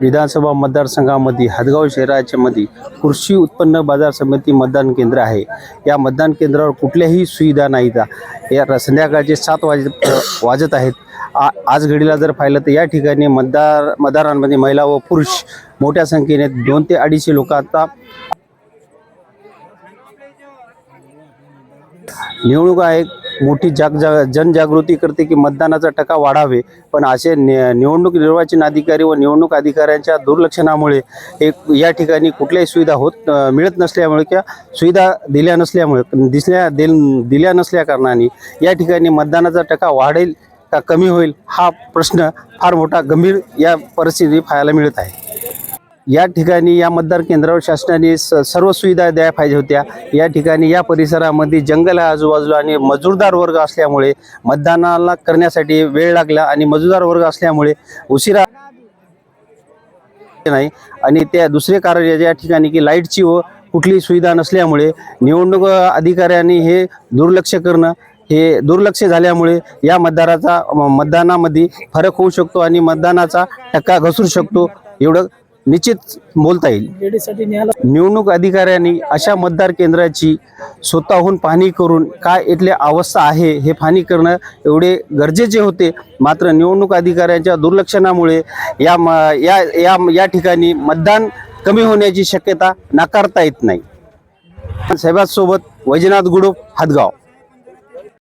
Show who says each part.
Speaker 1: विधानसभा मतदारसंघामध्ये हदगाव शहराच्या मध्ये कृषी उत्पन्न बाजार समिती मतदान केंद्र आहे. या मतदान केंद्रावर कुठल्याही सुविधा नाहीत. या संध्याकाळचे सात वाज वाजत आहेत. आ आज घडीला जर पाहिलं तर या ठिकाणी मतदार मतदारांमध्ये महिला व पुरुष मोठ्या संख्येने दोन ते अडीचशे लोक आता निवडणूक आहे मोठी जाग जा जनजागृती करते की मतदानाचा टक्का वाढावे. पण असे निवडणूक निर्वाचन अधिकारी व निवडणूक अधिकाऱ्यांच्या दुर्लक्षणामुळे एक या ठिकाणी कुठल्याही सुविधा होत मिळत नसल्यामुळे किंवा सुविधा दिल्या नसल्यामुळे दिसल्या दिल दिल्या नसल्याकारणाने या ठिकाणी मतदानाचा टक्का वाढेल का कमी होईल हा प्रश्न फार मोठा गंभीर या परिस्थितीत पाहायला मिळत आहे. या ठिकाणी या मतदार केंद्रावर शासनाने स सर्व सुविधा द्यायला पाहिजे होत्या. या ठिकाणी या परिसरामध्ये जंगल आहे आजूबाजूला आणि मजूरदार वर्ग असल्यामुळे मतदानाला करण्यासाठी वेळ लागला आणि मजूरदार वर्ग असल्यामुळे उशिरा नाही. आणि त्या दुसरे कारण या- ठिकाणी की लाईटची व कुठली सुविधा नसल्यामुळे निवडणूक अधिकाऱ्यांनी हे दुर्लक्ष करणं हे दुर्लक्ष झाल्यामुळे या मतदाराचा मतदानामध्ये फरक होऊ शकतो आणि मतदानाचा टक्का घसरू शकतो. एवढं निश्चित बोलता येईल. निवडणूक अधिकाऱ्यांनी अशा मतदार केंद्राची स्वतःहून पाहणी करून काय इथली अवस्था आहे हे पाहणी करणं एवढे गरजेचे होते. मात्र निवडणूक अधिकाऱ्यांच्या दुर्लक्षणामुळे या म या या या ठिकाणी मतदान कमी होण्याची शक्यता नाकारता येत नाही. साहेबांसोबत वैजनाथ गुडू हातगाव.